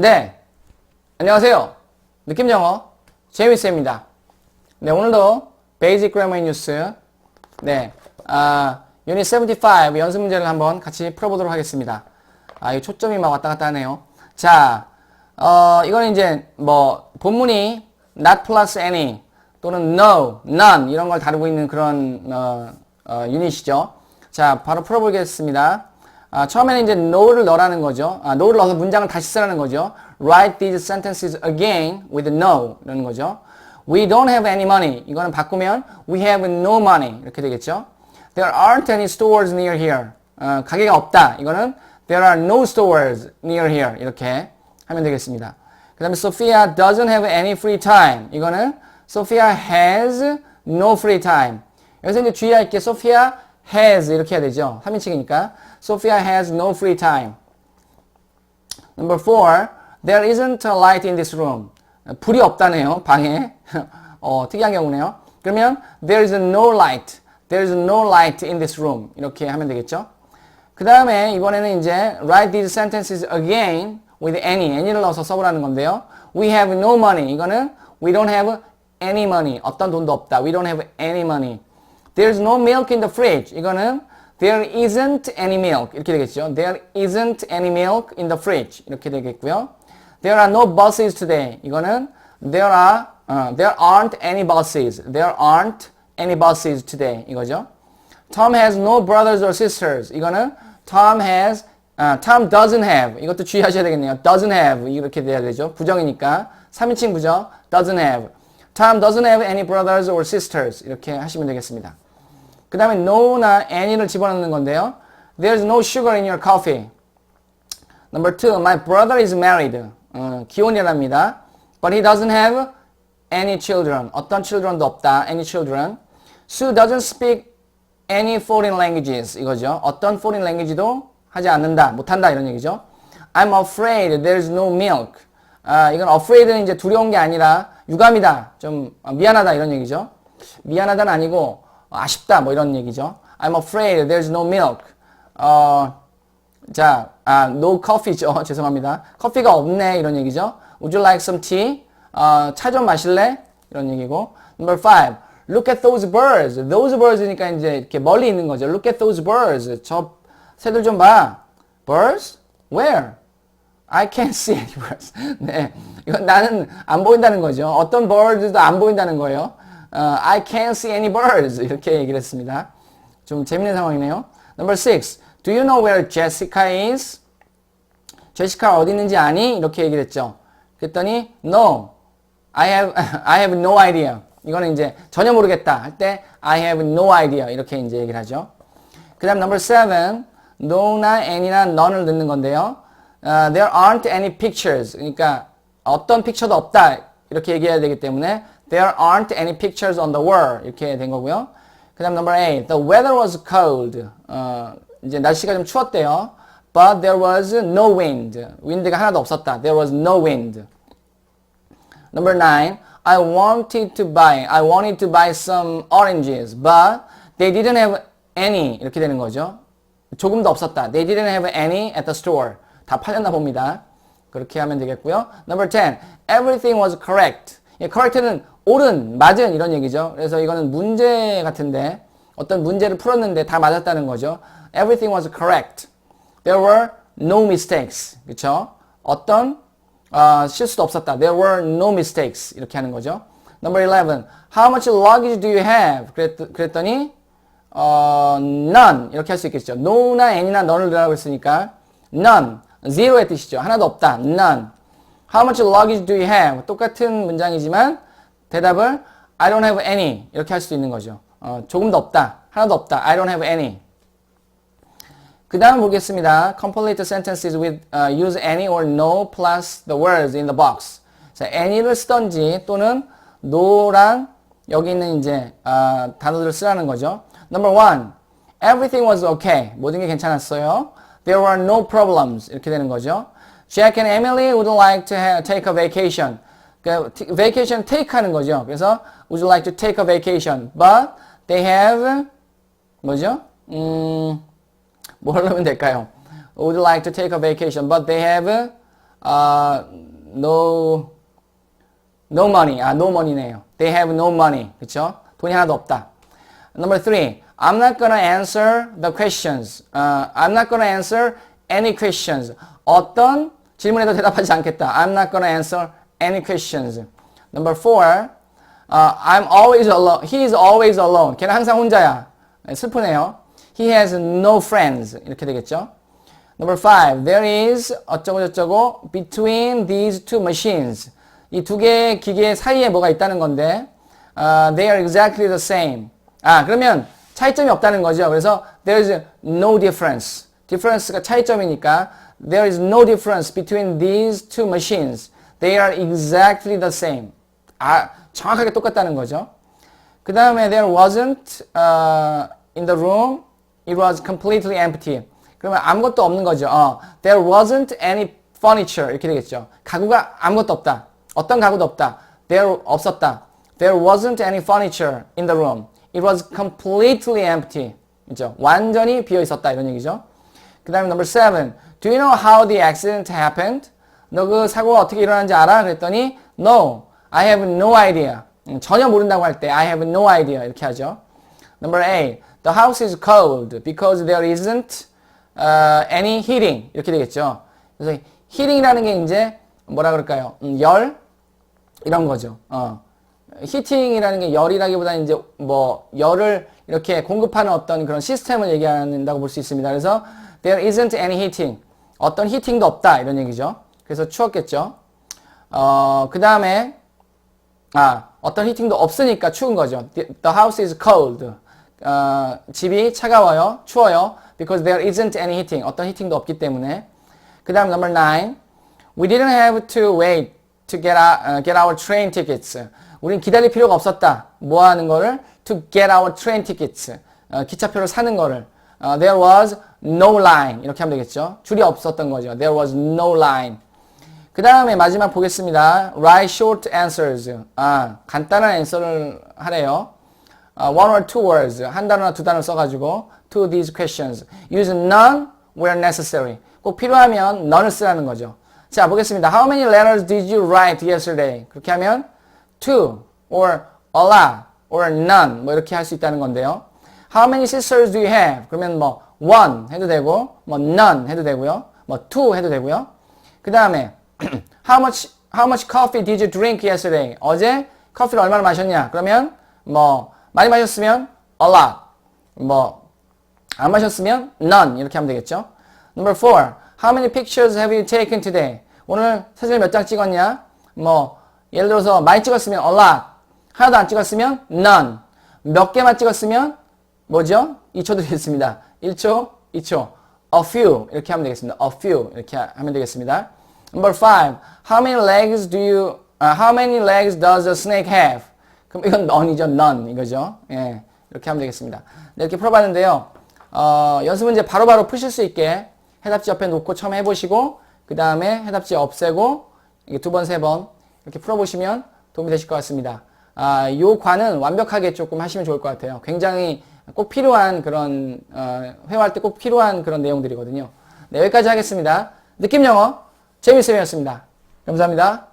네, 안녕하세요. 느낌 영어 제이미스입니다. 네, 오늘도 베이직 그래머의 뉴스, 네, 아, 유닛 75 연습 문제를 한번 같이 풀어보도록 하겠습니다. 아, 이 초점이 막 왔다 갔다 하네요. 자, 어, 이거는 이제 뭐 본문이 not plus any 또는 no, none 이런 걸 다루고 있는 그런 어, 어, 유닛이죠. 자, 바로 풀어보겠습니다. 아, 처음에는 이제 no를 넣으라는 거죠. 아, no를 넣어서 문장을 다시 쓰라는 거죠. Write these sentences again with no 이러는 거죠. We don't have any money. 이거는 바꾸면 we have no money 이렇게 되겠죠. There aren't any stores near here. 어, 가게가 없다. 이거는 there are no stores near here 이렇게 하면 되겠습니다. 그 다음에 Sophia doesn't have any free time. 이거는 Sophia has no free time. 여기서 이제 주의할 게 Sophia has 이렇게 해야 되죠. 3인칭이니까. Sophia has no free time. Number four, there isn't a light in this room. 불이 없다네요, 방에. 어, 특이한 경우네요. 그러면 there is no light. There is no light in this room. 이렇게 하면 되겠죠. 그 다음에 이번에는 이제 write these sentences again with any. any를 넣어서 써보라는 건데요. We have no money. 이거는 we don't have any money. 어떤 돈도 없다. We don't have any money. There's no milk in the fridge. 이거는 there isn't any milk. 이렇게 되겠죠. There isn't any milk in the fridge. 이렇게 되겠고요. There are no buses today. 이거는 there are 어, there aren't any buses. There aren't any buses today. 이거죠. Tom has no brothers or sisters. 이거는 Tom has 아, Tom doesn't have. 이것도 주의하셔야 되겠네요. doesn't have. 이렇게 돼야 되죠. 부정이니까. 3인칭 부정. doesn't have. Tom doesn't have any brothers or sisters. 이렇게 하시면 되겠습니다. 그 다음에 no나 any를 집어넣는 건데요. There's no sugar in your coffee. Number two, my brother is married. 어, 기혼이랍니다. But he doesn't have any children. 어떤 children도 없다. Any children. Sue doesn't speak any foreign languages. 이거죠. 어떤 foreign language도 하지 않는다. 못한다. 이런 얘기죠. I'm afraid there's no milk. 아, 이건 afraid는 이제 두려운 게 아니라 유감이다. 좀 미안하다. 이런 얘기죠. 미안하다는 아니고 아쉽다. 뭐 이런 얘기죠. I'm afraid there's no milk. 어, 자, 아, no coffee죠. 죄송합니다. 커피가 없네. 이런 얘기죠. Would you like some tea? 어, 차 좀 마실래? 이런 얘기고. Number five. Look at those birds. Those birds니까 이제 이렇게 멀리 있는 거죠. Look at those birds. 저 새들 좀 봐. Birds? Where? I can't see any birds. 네. 이건 나는 안 보인다는 거죠. 어떤 birds도 안 보인다는 거예요. 어, I can't see any birds. 이렇게 얘기를 했습니다. 좀 재밌는 상황이네요. Number six. Do you know where Jessica is? 제시카 어디 있는지 아니? 이렇게 얘기를 했죠. 그랬더니 No. I have I have no idea. 이거는 이제 전혀 모르겠다 할 때 I have no idea 이렇게 이제 얘기를 하죠. 그다음 number seven. no나 any나 none을 넣는 건데요. Uh, there aren't any pictures. 그러니까 어떤 픽처도 없다. 이렇게 얘기해야 되기 때문에 there aren't any pictures on the wall. 이렇게 된 거고요. 그다음 number eight. The weather was cold. 어, 이제 날씨가 좀 추웠대요. But there was no wind. 윈드가 하나도 없었다. There was no wind. Number nine. I wanted to buy. I wanted to buy some oranges, but they didn't have any. 이렇게 되는 거죠. 조금도 없었다. They didn't have any at the store. 다 팔렸나 봅니다. 그렇게 하면 되겠고요. Number 10. Everything was correct. 예, correct는 옳은, 맞은 이런 얘기죠. 그래서 이거는 문제 같은데 어떤 문제를 풀었는데 다 맞았다는 거죠. Everything was correct. There were no mistakes. 그렇죠? 어떤 어, 실수도 없었다. There were no mistakes. 이렇게 하는 거죠. Number 11. How much luggage do you have? 그랬, 그랬더니 어, none 이렇게 할 수 있겠죠. no나 any나 none을 넣으라고 했으니까 none, zero의 뜻이죠. 하나도 없다. none. How much luggage do you have? 똑같은 문장이지만 대답을 I don't have any 이렇게 할수 있는 거죠. 어, 조금도 없다. 하나도 없다. I don't have any. 그 다음 보겠습니다. Complete sentences with uh, use any or no plus the words in the box. 자, any를 쓰던지 또는 no랑 여기 있는 이제 어, 단어들을 쓰라는 거죠. Number one, everything was okay. 모든 게 괜찮았어요. There were no problems. 이렇게 되는 거죠. Jack and Emily would like to take a vacation. 그 vacation take 하는 거죠. 그래서 would like to take a vacation, but they have 뭐죠? 음, 뭘 하면 될까요? Would like to take a vacation, but they have 아, no, no money. 아, no money네요. They have no money. 그쵸? 돈이 하나도 없다. Number three, I'm not gonna answer the questions. 어, I'm not gonna answer any questions. 어떤 질문에도 대답하지 않겠다. I'm not gonna answer any questions. Number four, 어, I'm always alone. He is always alone. 걔는 항상 혼자야. 네, 슬프네요. He has no friends. 이렇게 되겠죠. Number five, there is 어쩌고 저쩌고 between these two machines. 이 두 개의 기계 사이에 뭐가 있다는 건데, uh, they are exactly the same. 아, 그러면 차이점이 없다는 거죠. 그래서 there is no difference. difference가 차이점이니까 there is no difference between these two machines. They are exactly the same. 아, 정확하게 똑같다는 거죠. 그 다음에 there wasn't uh, in the room. It was completely empty. 그러면 아무것도 없는 거죠. 어, there wasn't any furniture 이렇게 되겠죠. 가구가 아무것도 없다. 어떤 가구도 없다. there 없었다. There wasn't any furniture in the room. It was completely empty. 그죠? 완전히 비어 있었다 이런 얘기죠. 그 다음에 number seven. Do you know how the accident happened? 너 그 사고가 어떻게 일어난지 알아? 그랬더니 No, I have no idea. 음, 전혀 모른다고 할 때 I have no idea 이렇게 하죠. Number eight. The house is cold because there isn't uh, any heating 이렇게 되겠죠. 그래서 heating이라는 게 이제 뭐라 그럴까요? 음, 열 이런 거죠. 어. 히팅이라는 게 열이라기보다는 이제 뭐 열을 이렇게 공급하는 어떤 그런 시스템을 얘기한다고 볼 수 있습니다. 그래서 there isn't any heating. 어떤 히팅도 없다 이런 얘기죠. 그래서 추웠겠죠. 어, 그 다음에 아, 어떤 히팅도 없으니까 추운 거죠. The, house is cold. 어, 집이 차가워요. 추워요. Because there isn't any heating. 어떤 히팅도 없기 때문에. 그 다음 number nine. We didn't have to wait to get, our, uh, get our train tickets. 우린 기다릴 필요가 없었다. 뭐 하는 거를? To get our train tickets. 어, 기차표를 사는 거를. 어, there was no line. 이렇게 하면 되겠죠. 줄이 없었던 거죠. There was no line. 그 다음에 마지막 보겠습니다. Write short answers. 아, 간단한 answer를 하래요. 아, one or two words. 한 단어나 두 단어 써가지고 to these questions. Use none where necessary. 꼭 필요하면 none을 쓰라는 거죠. 자, 보겠습니다. How many letters did you write yesterday? 그렇게 하면 two or a lot or none 뭐 이렇게 할 수 있다는 건데요. How many sisters do you have? 그러면 뭐 one 해도 되고 뭐 none 해도 되고요. 뭐 two 해도 되고요. 그 다음에 how much how much coffee did you drink yesterday? 어제 커피를 얼마나 마셨냐? 그러면 뭐 많이 마셨으면 a lot. 뭐 안 마셨으면 none 이렇게 하면 되겠죠. Number four. How many pictures have you taken today? 오늘 사진을 몇 장 찍었냐? 뭐 예를 들어서 많이 찍었으면 a lot. 하나도 안 찍었으면 none. 몇 개만 찍었으면 뭐죠? 2초 드리겠습니다. 1초, 2초. A few 이렇게 하면 되겠습니다. A few 이렇게 하면 되겠습니다. Number five. How many legs do you? Uh, how many legs does a snake have? 그럼 이건 none이죠. none 이거죠. 예, 이렇게 하면 되겠습니다. 네, 이렇게 풀어봤는데요. 어, 연습 문제 바로바로 푸실 수 있게 해답지 옆에 놓고 처음 해보시고 그 다음에 해답지 없애고 두 번, 세 번 이렇게 풀어보시면 도움이 되실 것 같습니다. 아, 요 관은 완벽하게 조금 하시면 좋을 것 같아요. 굉장히 꼭 필요한 그런 어, 회화할 때 꼭 필요한 그런 내용들이거든요. 네, 여기까지 하겠습니다. 느낌 영어 재미쌤이었습니다. 감사합니다.